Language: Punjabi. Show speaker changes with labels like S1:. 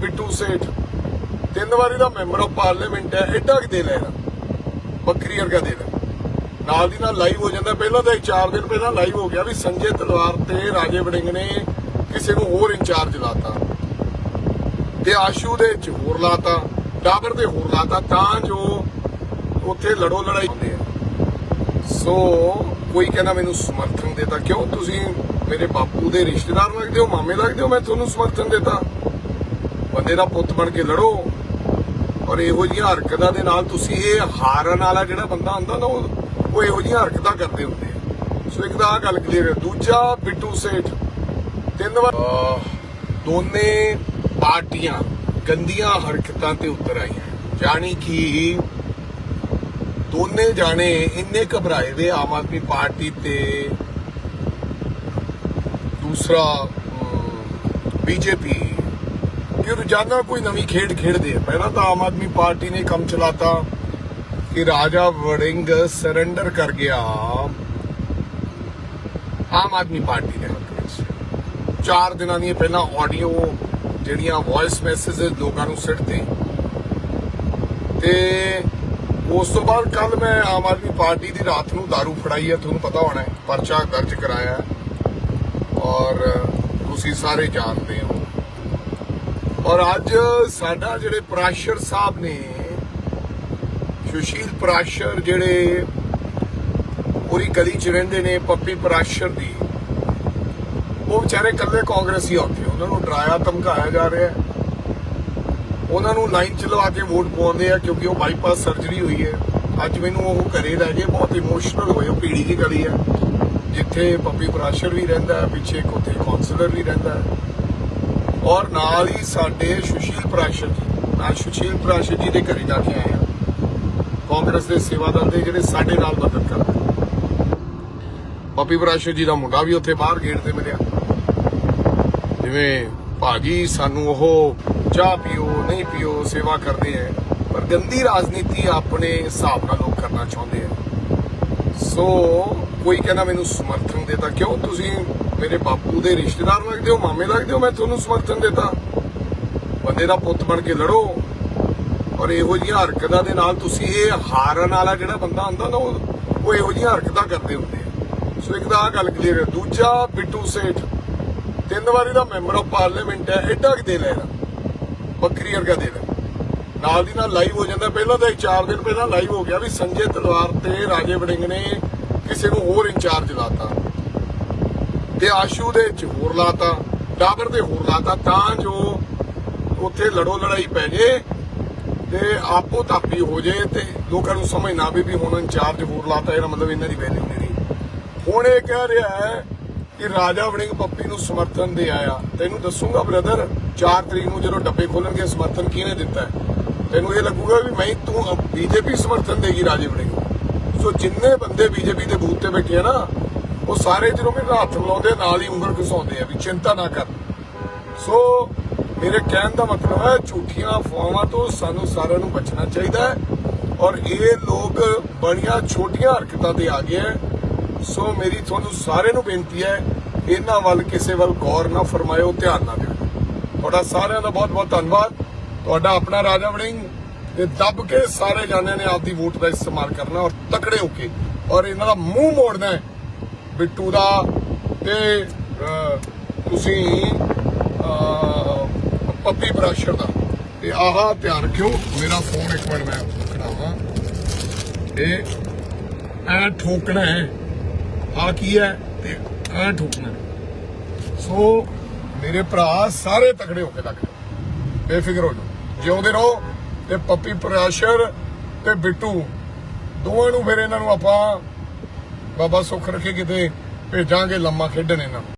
S1: ਬਿੱਟੂ ਸੇਠ। ਤਿੰਨ ਵਾਰੀ ਦਾ ਮੈਂਬਰ ਆਫ ਪਾਰਲੀਮੈਂਟ ਹੈ ਐਡਾ ਕਿ ਦੇ ਲੈਣਾ ਬੱਕਰੀ ਵਰਗਾ ਦੇ ਲੈ ਨਾਲ ਦੀ ਨਾਲ ਲਾਈਵ ਹੋ ਜਾਂਦਾ। ਪਹਿਲਾਂ ਤਾਂ 4 ਦਿਨ ਪਹਿਲਾਂ ਲਾਈਵ ਹੋ ਗਿਆ ਵੀ ਸੰਜੇ ਤਲਵਾਰ ਤੇ ਰਾਜੇ ਵੜਿੰਗ ਨੇ ਕਿਸੇ ਨੂੰ ਹੋਰ ਇੰਚਾਰਜ ਲਾਤਾ। ਤੇ ਆਸ਼ੂ ਦੇ ਚ ਹੋਰ ਲਾਤਾ, ਡਾਬਰ ਦੇ ਹੋਰ ਲਾਤਾ, ਤਾਂ ਜੋ ਉੱਥੇ ਲੜੋ ਲੜਾਈ ਹੁੰਦੇ ਆ ਸੋ ਕੋਈ ਕਹਿੰਦਾ ਮੈਨੂੰ ਸਮਰਥਨ ਦੇਤਾ। ਕਿਉਂ? ਤੁਸੀਂ ਮੇਰੇ ਬਾਪੂ ਦੇ ਰਿਸ਼ਤੇਦਾਰ ਲੱਗਦੇ ਹੋ, ਮਾਮੇ ਲੱਗਦੇ ਹੋ, ਮੈਂ ਤੁਹਾਨੂੰ ਸਮਰਥਨ ਦੇਤਾ। ਬੰਦੇ ਦਾ ਪੁੱਤ ਬਣ ਕੇ ਲੜੋ। ਔਰ ਇਹੋ ਜਿਹੀਆਂ ਹਰਕਤਾਂ ਦੇ ਨਾਲ ਤੁਸੀਂ ਇਹ ਹਾਰਨ ਵਾਲਾ ਜਿਹੜਾ ਬੰਦਾ ਹੁੰਦਾ ਨਾ, ਉਹ ਇਹੋ ਜਿਹੀਆਂ ਹਰਕਤਾਂ ਕਰਦੇ ਹੁੰਦੇ ਆ। ਸੋ ਇੱਕ ਤਾਂ ਆਹ ਗੱਲ ਕਲੀਅਰ ਹੈ। ਦੂਜਾ, ਬਿੱਟੂ ਸੇਠ। ਤਿੰਨ ਵਾਰ ਦੋਨੇ ਪਾਰਟੀਆਂ ਗੰਦੀਆਂ ਹਰਕਤਾਂ ਤੇ ਉਤਰ ਆਈਆਂ। ਜਾਣੀ ਕਿ ਦੋਨੇ ਜਾਣੇ ਇੰਨੇ ਘਬਰਾਏ ਵੇ ਆਮ ਆਦਮੀ ਪਾਰਟੀ ਤੇ। ਦੂਸਰਾ ਬੀਜੇਪੀ कि रोजाना ਕੋਈ नवी ਖੇਡ ਖੇਡਦੇ ਆ। ਪਹਿਲਾਂ ਤਾਂ ਆਮ ਆਦਮੀ ਪਾਰਟੀ ਨੇ ਕੰਮ ਚਲਾਤਾ ਕਿ ਰਾਜਾ ਵੜਿੰਗ सरेंडर कर गया ਆਮ ਆਦਮੀ ਪਾਰਟੀ ਦੇ ਹੱਕ ਵਿੱਚ। ਚਾਰ ਦਿਨਾਂ ਦੀਆਂ ਪਹਿਲਾਂ ਆਡੀਓ ਜਿਹੜੀਆਂ ਵੌਇਸ ਮੈਸੇजेस ਲੋਕਾਂ ਨੂੰ ਸਿੱਟਦੇ। ਤੇ ਉਸ ਤੋਂ ਬਾਅਦ ਕੱਲ ਮੈਂ ਆਮ ਆਦਮੀ ਪਾਰਟੀ ਦੀ ਰਾਤ ਨੂੰ दारू ਫੜਾਈ ਹੈ ਤੁਹਾਨੂੰ ਪਤਾ ਹੋਣਾ ਪਰਚਾ ਦਰਜ ਕਰਾਇਆ। ਔਰ ਤੁਸੀਂ ਸਾਰੇ ਜਾਣਦੇ ਹੋ ਔਰ ਅੱਜ ਸਾਡਾ ਜਿਹੜੇ ਪ੍ਰਾਸ਼ਰ ਸਾਹਿਬ ਨੇ, ਸੁਸ਼ੀਲ ਪ੍ਰਾਸ਼ਰ ਜਿਹੜੇ ਪੂਰੀ ਗਲੀ ਚ ਰਹਿੰਦੇ ਨੇ, ਪੱਪੀ ਪ੍ਰਾਸ਼ਰ ਦੀ, ਉਹ ਵਿਚਾਰੇ ਕੱਲੇ ਕਾਂਗਰਸੀ ਆਉਂਦੇ ਉਹਨਾਂ ਨੂੰ ਡਰਾਇਆ, ਧਮਕਾਇਆ ਜਾ ਰਿਹਾ ਉਹਨਾਂ ਨੂੰ ਲਾਈਨ ਚ ਲਵਾ ਕੇ ਵੋਟ ਪਾਉਂਦੇ ਆ ਕਿਉਂਕਿ ਉਹ ਬਾਈਪਾਸ ਸਰਜਰੀ ਹੋਈ ਹੈ। ਅੱਜ ਮੈਨੂੰ ਉਹ ਘਰੇ ਲੈ ਗਏ, ਬਹੁਤ ਇਮੋਸ਼ਨਲ ਹੋਏ, ਉਹ ਪੀੜੀ ਦੀ ਗਲੀ ਹੈ। ਜਿੱਥੇ ਪੱਪੀ ਪ੍ਰਾਸ਼ਰ ਵੀ ਰਹਿੰਦਾ ਪਿੱਛੇ ਇੱਕ ਉੱਥੇ ਕਾਉਂਸਲਰ ਵੀ ਰਹਿੰਦਾ ਔਰ ਨਾਲ ਹੀ ਸਾਡੇ ਸੁਸ਼ੀਲ ਪ੍ਰਾਸ਼ਰ ਜੀ। ਮੈਂ ਸੁਸ਼ੀਲ ਪ੍ਰਾਸ਼ਰ ਜੀ ਦੇ ਘਰੇ ਜਾ ਕੇ ਆਏ ਹਾਂ ਕਾਂਗਰਸ ਦੇ ਸੇਵਾਦਾਰ ਦੇ ਜਿਹੜੇ ਸਾਡੇ ਨਾਲ ਮਦਦ ਕਰਦੇ। ਪੱਪੀ ਪ੍ਰਾਸ਼ਰ ਜੀ ਦਾ ਮੁੰਡਾ ਵੀ ਉੱਥੇ ਬਾਹਰ ਗੇਟ ਤੇ ਮਿਲਿਆ। ਜਿਵੇਂ ਭਾਜੀ ਸਾਨੂੰ ਉਹ ਚਾਹ ਪੀਓ, ਨਹੀਂ ਪੀਓ, ਸੇਵਾ ਕਰਦੇ ਐ। ਪਰ ਗੰਦੀ ਰਾਜਨੀਤੀ ਆਪਣੇ ਹਿਸਾਬ ਨਾਲ ਲੋਕ ਕਰਨਾ ਚਾਹੁੰਦੇ ਆ ਸੋ ਕੋਈ ਕਹਿੰਦਾ ਮੈਨੂੰ ਸਮਰਥਨ ਦੇਤਾ। ਕਿਉਂ? ਤੁਸੀਂ ਮੇਰੇ ਬਾਪੂ ਦੇ ਰਿਸ਼ਤੇਦਾਰ ਲੱਗਦੇ ਹੋ, ਮਾਮੇ ਲੱਗਦੇ ਹੋ, ਮੈਂ ਤੁਹਾਨੂੰ ਸਮਰਥਨ ਦੇਤਾ। ਬੰਦੇ ਦਾ ਪੁੱਤ ਬਣ ਕੇ ਲੜੋ। ਔਰ ਇਹੋ ਜਿਹੀਆਂ ਹਰਕਤਾਂ ਦੇ ਨਾਲ ਤੁਸੀਂ ਇਹ ਹਾਰਨ ਵਾਲਾ ਜਿਹੜਾ ਬੰਦਾ ਹੁੰਦਾ ਨਾ, ਉਹ ਇਹੋ ਜਿਹੀਆਂ ਹਰਕਤਾਂ ਕਰਦੇ ਹੁੰਦੇ ਆ। ਸੋ ਇੱਕ ਤਾਂ ਆਹ ਗੱਲ ਕਲੀਅਰ ਹੈ। ਦੂਜਾ, ਬਿੱਟੂ ਸੇਠ। ਤਿੰਨ ਵਾਰੀ ਦਾ ਮੈਂਬਰ ਆਫ ਪਾਰਲੀਮੈਂਟ ਹੈ ਐਡਾ ਕਿ ਦੇ ਲੈਣਾ ਬੱਕਰੀ ਵਰਗਾ ਦੇ ਲੈ ਨਾਲ ਦੀ ਨਾਲ ਲਾਈਵ ਹੋ ਜਾਂਦਾ। ਪਹਿਲਾਂ ਤਾਂ 4 ਦਿਨ ਪਹਿਲਾਂ ਲਾਈਵ ਹੋ ਗਿਆ ਵੀ ਸੰਜੇ ਤਲਵਾਰ ਤੇ ਰਾਜੇ ਵੜਿੰਗ ਨੇ ਕਿਸੇ ਨੂੰ ਹੋਰ ਇੰਚਾਰਜ ਲਾਤਾ। ਤੇ ਆਸ਼ੂ ਦੇ ਚ ਹੋਰ ਲਾਤਾ, ਡਾਬਰ ਦੇ ਹੋਰ ਲਾਤਾ, ਤਾਂ ਜੋ ਉੱਥੇ ਲੜੋ ਲੜਾਈ ਪੈ ਜੇ ਤੇ ਆਪੋ ਤਾਪੀ ਹੋ ਜੇ ਤੇ ਲੋਕਾਂ ਨੂੰ ਸਮਝ ਨਾ ਵੀ ਵੀ ਹੁਣ ਇੰਚਾਰਜ ਹੋਰ ਲਾਤਾ, ਇਹਦਾ ਮਤਲਬ ਇਹਨਾਂ ਦੀ ਵੈਲਿਊ ਨਹੀਂ ਰਹੀ। ਹੁਣ ਇਹ ਕਹਿ ਰਿਹਾ ਹੈ ਕਿ ਰਾਜਾ ਵੜਿੰਗ ਪੱਪੀ ਨੂੰ ਸਮਰਥਨ ਦੇ ਆਇਆ। ਤੈਨੂੰ ਦੱਸੂਗਾ ਬ੍ਰਦਰ 4 ਤਰੀਕ ਨੂੰ ਜਦੋਂ ਡੱਬੇ ਖੋਲਣਗੇ, ਸਮਰਥਨ ਕਿਹਨੇ ਦਿੱਤਾ ਤੈਨੂੰ ਇਹ ਲੱਗੂਗਾ ਵੀ ਮੈਂ ਤੂੰ ਬੀਜੇਪੀ ਸਮਰਥਨ ਦੇਗੀ ਰਾਜੇ ਵੜਿੰਗ ਸੋ ਜਿੰਨੇ ਬੰਦੇ ਬੀਜੇਪੀ ਦੇ ਬੂਥ ਤੇ ਬੈਠੇ ਆ ਨਾ, ਉਹ ਸਾਰੇ ਜਦੋਂ ਮੇਰੇ ਹੱਥ ਮਿਲਾਉਂਦੇ ਨਾਲ ਹੀ ਉਂਗਲ ਘਸਾਉਂਦੇ ਆ ਵੀ ਚਿੰਤਾ ਨਾ ਕਰ। ਸੋ ਮੇਰੇ ਕਹਿਣ ਦਾ ਮਤਲਬ ਹੈ, ਝੂਠੀਆਂ ਅਫਵਾਹਾਂ ਤੋਂ ਸਾਨੂੰ ਸਾਰਿਆਂ ਨੂੰ ਬਚਣਾ ਚਾਹੀਦਾ ਹੈ ਔਰ ਇਹ ਲੋਕ ਬੜੀਆਂ ਛੋਟੀਆਂ ਹਰਕਤਾਂ ਤੇ ਆ ਗਏ ਹੈ। ਸੋ ਮੇਰੀ ਤੁਹਾਨੂੰ ਸਾਰਿਆਂ ਨੂੰ ਬੇਨਤੀ ਹੈ, ਇਹਨਾਂ ਵੱਲ ਕਿਸੇ ਵੱਲ ਗੌਰ ਨਾ ਫਰਮਾਇਓ, ਧਿਆਨ ਨਾ ਦਿਓ। ਤੁਹਾਡਾ ਸਾਰਿਆਂ ਦਾ ਬਹੁਤ ਬਹੁਤ ਧੰਨਵਾਦ। ਤੁਹਾਡਾ ਆਪਣਾ ਰਾਜਾ ਵੜਿੰਗ ਤੇ ਦੱਬ ਕੇ ਸਾਰੇ ਜਾਣਿਆਂ ਨੇ ਆਪਦੀ ਵੋਟ ਦਾ ਇਸਤੇਮਾਲ ਕਰਨਾ ਔਰ ਤਕੜੇ ਹੋ ਕੇ ਔਰ ਇਹਨਾਂ ਦਾ ਮੂੰਹ ਮੋੜਨਾ ਬਿੱਟੂ ਦਾ ਤੇ ਤੁਸੀਂ ਪੱਪੀ ਬਰਾਸ਼ਰ ਦਾ। ਤੇ ਆਹ ਧਿਆਨ ਰੱਖਿਓ, ਮੇਰਾ ਫੋਨ ਇੱਕ ਮਿੰਟ ਮੈਂ ਖੜਾਵਾਂ ਇਹ ਐ ਠੋਕਣਾ ਹੈ। ਆ ਕੀ ਹੈ? ਤੇ ਐ ਠੋਕਣਾ ਸੋ, ਮੇਰੇ ਭਰਾ ਸਾਰੇ ਤਕੜੇ ਹੋ ਕੇ ਲੱਗ ਬੇਫਿਕਰ ਹੋ ਜਾਓ। ਜਿਉਂਦੇ ਰਹੋ। ਤੇ ਪੱਪੀ ਪਰਾਸ਼ਰ ਤੇ ਬਿੱਟੂ। ਦੋਵਾਂ ਨੂੰ ਫਿਰ ਇਹਨਾਂ ਨੂੰ ਆਪਾਂ ਬਾਬਾ ਸੁੱਖ ਰੱਖੇ ਕਿਤੇ ਭੇਜਾਂਗੇ, ਲੰਮਾ ਖੇਡਣ ਇਹਨਾਂ ਨੂੰ।